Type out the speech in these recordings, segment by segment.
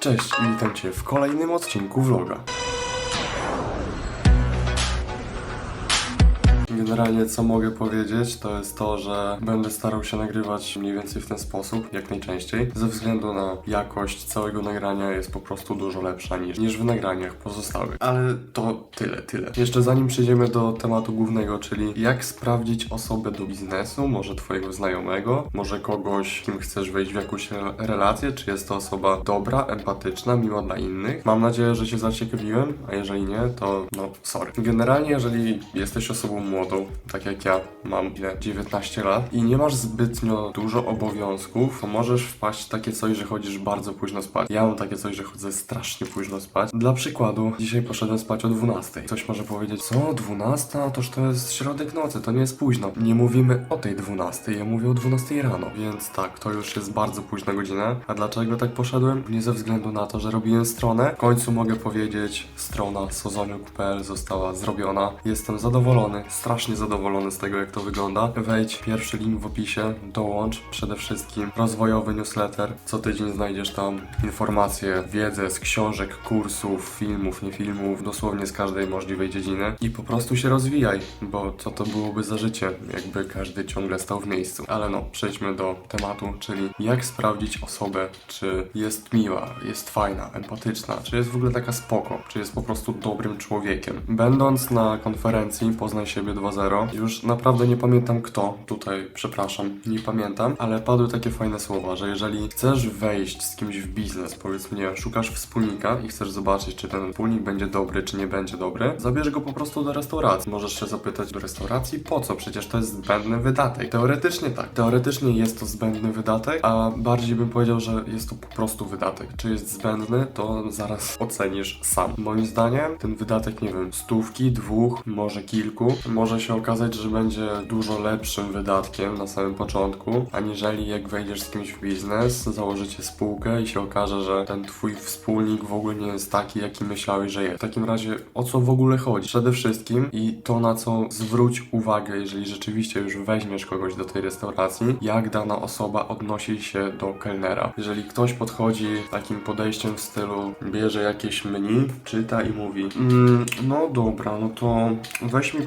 Cześć i witam Cię w kolejnym odcinku vloga. Generalnie co mogę powiedzieć, to jest to, że będę starał się nagrywać mniej więcej w ten sposób, jak najczęściej, ze względu na jakość całego nagrania jest po prostu dużo lepsza niż, niż w nagraniach pozostałych. Ale to tyle, tyle. Jeszcze zanim przejdziemy do tematu głównego, czyli jak sprawdzić osobę do biznesu, może twojego znajomego, może kogoś, kim chcesz wejść w jakąś re- relację, czy jest to osoba dobra, empatyczna, miła dla innych. Mam nadzieję, że się zaciekawiłem, a jeżeli nie, to no sorry. Generalnie, jeżeli jesteś osobą młodą, tak jak ja, mam ile? 19 lat i nie masz zbytnio dużo obowiązków, to możesz wpaść w takie coś, że chodzisz bardzo późno spać. Ja mam takie coś, że chodzę strasznie późno spać. Dla przykładu, dzisiaj poszedłem spać o 12. Ktoś może powiedzieć, co 12? Toż to jest środek nocy, to nie jest późno. Nie mówimy o tej 12, ja mówię o 12 rano, więc tak, to już jest bardzo późna godzina. A dlaczego tak poszedłem? Nie ze względu na to, że robiłem stronę. W końcu mogę powiedzieć, strona sozoniuk.pl została zrobiona. Jestem zadowolony, strasznie zadowolony z tego, jak to wygląda. Wejdź, pierwszy link w opisie, dołącz przede wszystkim rozwojowy newsletter. Co tydzień znajdziesz tam informacje, wiedzę z książek, kursów, filmów, nie filmów, dosłownie z każdej możliwej dziedziny i po prostu się rozwijaj, bo co to byłoby za życie, jakby każdy ciągle stał w miejscu. Ale no, przejdźmy do tematu, czyli jak sprawdzić osobę, czy jest miła, jest fajna, empatyczna, czy jest w ogóle taka spoko, czy jest po prostu dobrym człowiekiem. Będąc na konferencji Poznaj siebie 2.0, już naprawdę nie pamiętam kto, tutaj przepraszam, nie pamiętam, ale padły takie fajne słowa, że jeżeli chcesz wejść z kimś w biznes, powiedzmy, szukasz wspólnika i chcesz zobaczyć, czy ten wspólnik będzie dobry, czy nie będzie dobry, zabierz go po prostu do restauracji. Możesz się zapytać do restauracji, po co? Przecież to jest zbędny wydatek. Teoretycznie tak. Teoretycznie jest to zbędny wydatek, a bardziej bym powiedział, że jest to po prostu wydatek. Czy jest zbędny, to zaraz ocenisz sam. Moim zdaniem ten wydatek, nie wiem, stówki, dwóch, może kilku, może się okazać, że będzie dużo lepszym wydatkiem na samym początku, aniżeli jak wejdziesz z kimś w biznes, założycie spółkę i się okaże, że ten twój wspólnik w ogóle nie jest taki, jaki myślałeś, że jest. W takim razie o co w ogóle chodzi? Przede wszystkim i to na co zwróć uwagę, jeżeli rzeczywiście już weźmiesz kogoś do tej restauracji, jak dana osoba odnosi się do kelnera. Jeżeli ktoś podchodzi takim podejściem w stylu bierze jakieś menu, czyta i mówi mm, no dobra, no to weź mi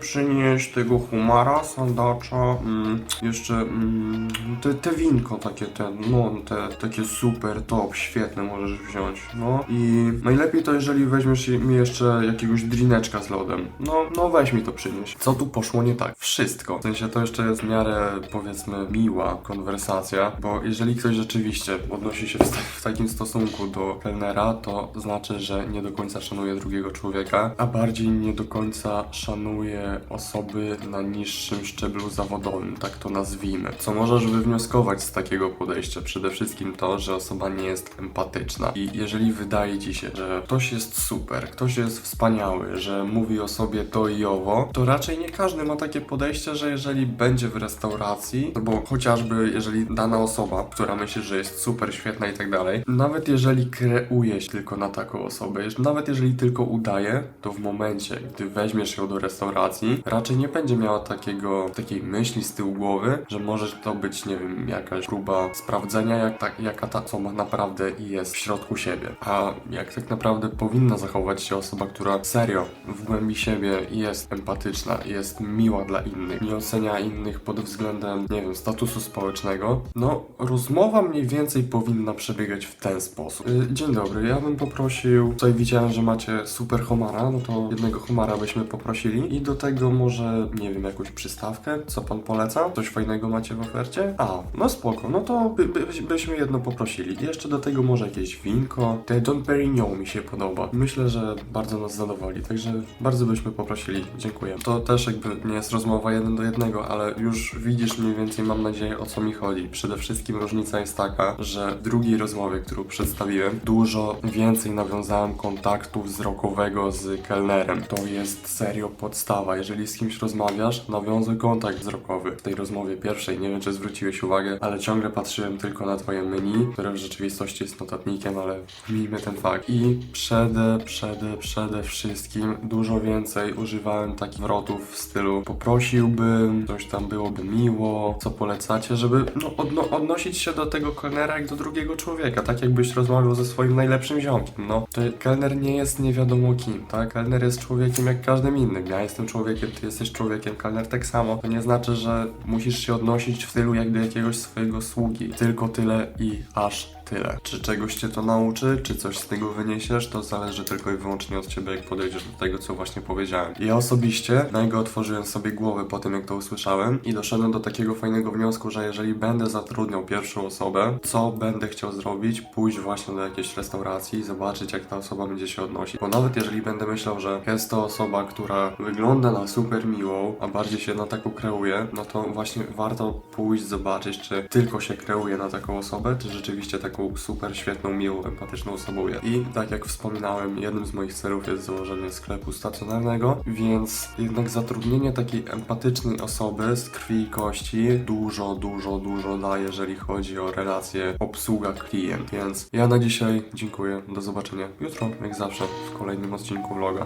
przynieś tego humara, sandacza, mm, jeszcze mm, te, te winko takie te, no te takie super top, świetne możesz wziąć, no i najlepiej to jeżeli weźmiesz mi jeszcze jakiegoś drineczka z lodem, no, no weź mi to przynieś. Co tu poszło nie tak? Wszystko. W sensie to jeszcze jest w miarę powiedzmy miła konwersacja, bo jeżeli ktoś rzeczywiście odnosi się w, w takim stosunku do kelnera, to znaczy, że nie do końca szanuje drugiego człowieka, a bardziej nie do końca szanuje osoby na niższym szczeblu zawodowym, tak to nazwijmy. Co możesz wywnioskować z takiego podejścia? Przede wszystkim to, że osoba nie jest empatyczna. I jeżeli wydaje ci się, że ktoś jest super, ktoś jest wspaniały, że mówi o sobie to i owo, to raczej nie każdy ma takie podejście, że jeżeli będzie w restauracji, no bo chociażby jeżeli dana osoba, która myśli, że jest super, świetna i tak dalej, nawet jeżeli kreuje się tylko na taką osobę, nawet jeżeli tylko udaje, to w momencie, gdy weźmiesz ją do restauracji, raczej nie będzie miała takiego, takiej myśli z tyłu głowy, że może to być, nie wiem, jakaś próba sprawdzenia, jak ta, jaka ta osoba naprawdę jest w środku siebie. A jak tak naprawdę powinna zachować się osoba, która serio w głębi siebie jest empatyczna, jest miła dla innych, nie ocenia innych pod względem, nie wiem, statusu społecznego, no rozmowa mniej więcej powinna przebiegać w ten sposób. Y, Dzień dobry, ja bym poprosił, tutaj widziałem, że macie super homara, no to jednego homara byśmy poprosili i do tego może, nie wiem, jakąś przystawkę, co pan poleca? Coś fajnego macie w ofercie? A, no spoko, no to by, by, byśmy jedno poprosili. Jeszcze do tego może jakieś winko. Te Don Perignon mi się podoba. Myślę, że bardzo nas zadowoli, także bardzo byśmy poprosili. Dziękuję. To też jakby nie jest rozmowa jeden do jednego, ale już widzisz mniej więcej, mam nadzieję, o co mi chodzi. Przede wszystkim różnica jest taka, że w drugiej rozmowie, którą przedstawiłem, dużo więcej nawiązałem kontaktu wzrokowego z kelnerem. To jest serio podstawa. Jeżeli z kimś rozmawiasz, nawiązuj kontakt wzrokowy. W tej rozmowie pierwszej, nie wiem czy zwróciłeś uwagę, ale ciągle patrzyłem tylko na twoje menu, które w rzeczywistości jest notatnikiem, ale miejmy ten fakt. I przede, przede, przede wszystkim dużo więcej używałem takich zwrotów w stylu poprosiłbym, coś tam byłoby miło, co polecacie, żeby no, odno- odnosić się do tego kelnera jak do drugiego człowieka, tak jakbyś rozmawiał ze swoim najlepszym ziomkiem, no. To kelner nie jest nie wiadomo kim, tak? Kelner jest człowiekiem jak każdym innym. Ja jestem człowiekiem, ty jesteś człowiekiem, kelner tak samo. To nie znaczy, że musisz się odnosić w stylu jak do jakiegoś swojego sługi. Tylko tyle i aż tyle. Czy czegoś cię to nauczy, czy coś z tego wyniesiesz, to zależy tylko i wyłącznie od ciebie, jak podejdziesz do tego, co właśnie powiedziałem. Ja osobiście mega otworzyłem sobie głowę po tym, jak to usłyszałem i doszedłem do takiego fajnego wniosku, że jeżeli będę zatrudniał pierwszą osobę, co będę chciał zrobić? Pójść właśnie do jakiejś restauracji i zobaczyć, jak ta osoba będzie się odnosić. Bo nawet jeżeli będę myślał, że jest to osoba, która wygląda na super miłą, a bardziej się na taką kreuje, no to właśnie warto pójść zobaczyć, czy tylko się kreuje na taką osobę, czy rzeczywiście taką super świetną, miłą, empatyczną osobą jest. I tak jak wspominałem, jednym z moich celów jest założenie sklepu stacjonarnego, więc jednak zatrudnienie takiej empatycznej osoby z krwi i kości dużo, dużo, dużo da, jeżeli chodzi o relacje obsługa-klient. Więc ja na dzisiaj dziękuję, do zobaczenia jutro, jak zawsze, w kolejnym odcinku vloga.